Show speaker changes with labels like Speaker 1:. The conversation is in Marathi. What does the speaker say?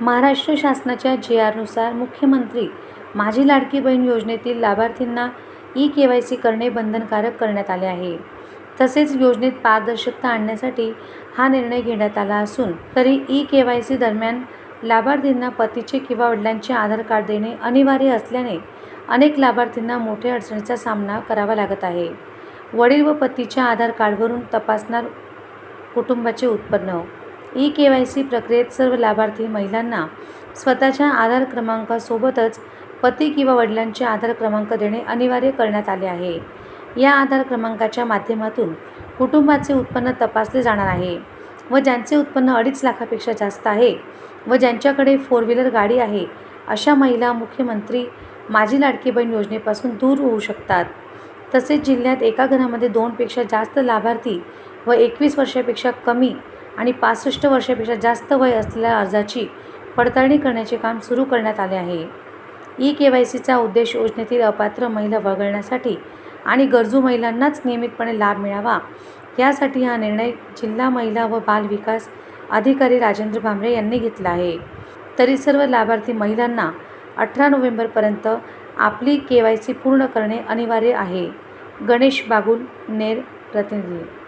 Speaker 1: महाराष्ट्र शासनाच्या जी आरनुसार मुख्यमंत्री माझी लाडकी बहीण योजनेतील लाभार्थींना ई के वाय सी करणे बंधनकारक करण्यात आले आहे. तसेच योजनेत पारदर्शकता आणण्यासाठी हा निर्णय घेण्यात आला असून तरी ई के वाय सी दरम्यान लाभार्थींना पतीचे किंवा वडिलांचे आधार कार्ड देणे अनिवार्य असल्याने अनेक लाभार्थींना मोठ्या अडचणीचा सामना करावा लागत आहे. वडील व पतीच्या आधार कार्डवरून तपासणार कुटुंबाचे उत्पन्न ई के वाय सी प्रक्रियेत सर्व लाभार्थी महिलांना स्वतःच्या आधार क्रमांकासोबतच पती किंवा वडिलांचे आधार क्रमांक देणे अनिवार्य करण्यात आले आहे. या आधार क्रमांकाच्या माध्यमातून कुटुंबाचे उत्पन्न तपासले जाणार आहे व ज्यांचे उत्पन्न अडीच लाखापेक्षा जास्त आहे व ज्यांच्याकडे फोर व्हीलर गाडी आहे अशा महिला मुख्यमंत्री माझी लाडकी बहीण योजनेपासून दूर होऊ शकतात. तसेच जिल्ह्यात एका घरामध्ये दोनपेक्षा जास्त लाभार्थी व एकवीस वर्षापेक्षा कमी आणि पासष्ट वर्षापेक्षा जास्त वय असलेल्या अर्जाची पडताळणी करण्याचे काम सुरू करण्यात आले आहे. ई के वाय सीचा उद्देश योजनेतील अपात्र महिला वगळण्यासाठी आणि गरजू महिलांनाच नियमितपणे लाभ मिळावा यासाठी हा निर्णय जिल्हा महिला व बाल विकास अधिकारी राजेंद्र भांबरे यांनी घेतला आहे. तरी सर्व लाभार्थी महिलांना अठरा नोव्हेंबरपर्यंत आपली के वाय सी पूर्ण करणे अनिवार्य आहे. गणेश बागुल नेर प्रतिनिधी.